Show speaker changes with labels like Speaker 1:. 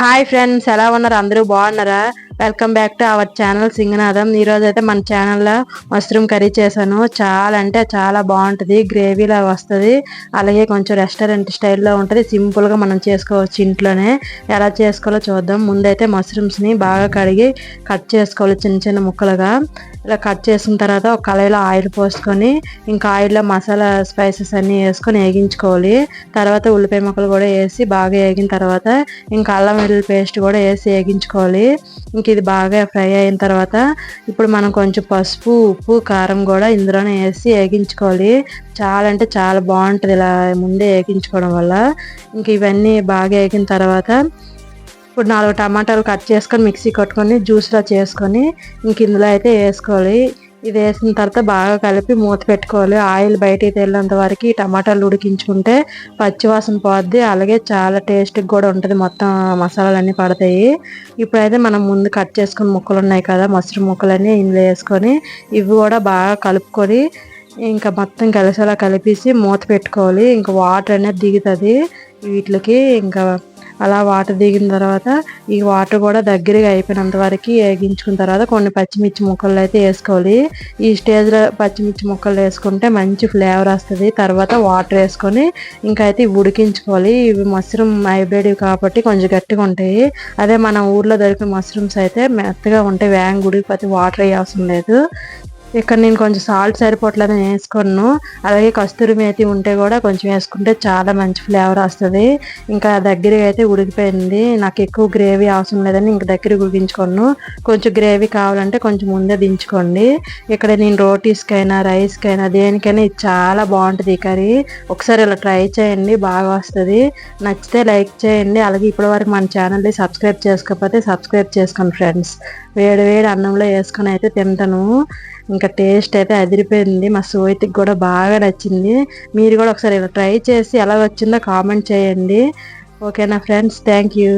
Speaker 1: Hi friends ఎలా ఉన్నారు? అందరూ బాగున్నారా? Welcome back to our channel Singanatham ఈరోజు అయితే మన ఛానల్లో మష్రూమ్ కర్రీ చేశాను. చాలా అంటే చాలా బాగుంటుంది. గ్రేవీలా వస్తుంది. అలాగే కొంచెం రెస్టారెంట్ స్టైల్లో ఉంటుంది. సింపుల్గా మనం చేసుకోవచ్చు ఇంట్లోనే. ఎలా చేసుకోవాలో చూద్దాం. ముందైతే మష్రూమ్స్ని బాగా కడిగి కట్ చేసుకోవాలి చిన్న చిన్న ముక్కలుగా. ఇలా కట్ చేసిన తర్వాత ఒక కళాయిలో ఆయిల్ పోసుకొని ఇంకా ఆయిల్లో మసాలా స్పైసెస్ అన్నీ వేసుకొని వేగించుకోవాలి. తర్వాత ఉల్లిపాయ ముక్కలు కూడా వేసి బాగా వేగిన తర్వాత ఇంకా అల్లం వెల్లుల్లి పేస్ట్ కూడా వేసి వేగించుకోవాలి. ఇంక ఇది బాగా ఫ్రై అయిన తర్వాత ఇప్పుడు మనం కొంచెం పసుపు ఉప్పు కారం కూడా ఇందులోనే వేసి వేగించుకోవాలి. చాలా అంటే చాలా బాగుంటుంది ఇలా ముందే వేగించుకోవడం వల్ల. ఇంక ఇవన్నీ బాగా వేగిన తర్వాత ఇప్పుడు నాలుగు టమాటాలు కట్ చేసుకొని మిక్సీ కొట్టుకొని జ్యూస్లో చేసుకొని ఇంక ఇందులో అయితే వేసుకోవాలి. ఇది వేసిన తర్వాత బాగా కలిపి మూత పెట్టుకోవాలి. ఆయిల్ బయటికి తెల్లంత వరకు టమాటాలు ఉడికించుకుంటే పచ్చివాసన పోద్ది. అలాగే చాలా టేస్ట్గా కూడా ఉంటుంది. మొత్తం మసాలాలన్నీ పడతాయి. ఇప్పుడైతే మనం ముందు కట్ చేసుకున్న ముక్కలు ఉన్నాయి కదా మసరు ముక్కలన్నీ ఇందులో వేసుకొని ఇవి కూడా బాగా కలుపుకొని ఇంకా మొత్తం కలిసేలా కలిపేసి మూత పెట్టుకోవాలి. ఇంకా వాటర్ అనేది దిగుతుంది వీటికి. ఇంకా అలా వాటర్ దిగిన తర్వాత ఈ వాటర్ కూడా దగ్గరగా అయిపోయినంత వరకు వేగించుకున్న తర్వాత కొన్ని పచ్చిమిర్చి ముక్కలు అయితే వేసుకోవాలి. ఈ స్టేజ్లో పచ్చిమిర్చి ముక్కలు వేసుకుంటే మంచి ఫ్లేవర్ వస్తుంది. తర్వాత వాటర్ వేసుకొని ఇంకా అయితే ఉడికించుకోవాలి. ఇవి మష్రూమ్ హైబ్రిడ్ కాబట్టి కొంచెం గట్టిగా ఉంటాయి. అదే మన ఊర్లో దొరికిన మష్రూమ్స్ అయితే మెత్తగా ఉంటాయి. వేగంగా ఉడికిపోతే వాటర్ వేయాల్సిన లేదు. ఇక్కడ నేను కొంచెం సాల్ట్ సరిపోవట్లేదు వేసుకున్నాను. అలాగే కస్తూరి మేతి ఉంటే కూడా కొంచెం వేసుకుంటే చాలా మంచి ఫ్లేవర్ వస్తుంది. ఇంకా దగ్గరగా అయితే ఉడికిపోయింది. నాకు ఎక్కువ గ్రేవీ అవసరం లేదని ఇంక దగ్గర ఉడికించుకున్నాను కొంచెం గ్రేవీ కావాలంటే కొంచెం ముందే దించుకోండి. ఇక్కడ నేను రోటీస్కైనా రైస్కైనా దేనికైనా ఇది చాలా బాగుంటుంది ఈ కర్రీ. ఒకసారి ఇలా ట్రై చేయండి బాగా వస్తుంది. నచ్చితే లైక్ చేయండి. అలాగే ఇప్పటి వరకు మన ఛానల్ని సబ్స్క్రైబ్ చేసుకోకపోతే సబ్స్క్రైబ్ చేసుకోండి ఫ్రెండ్స్. వేడి వేడి అన్నంలో వేసుకొని అయితే తింటాను. ఇంకా టేస్ట్ అయితే అదిరిపోయింది. మా సోయితికి కూడా బాగా నచ్చింది. మీరు కూడా ఒకసారి ట్రై చేసి ఎలా వచ్చిందో కామెంట్ చేయండి. ఓకేనా ఫ్రెండ్స్? Thank you.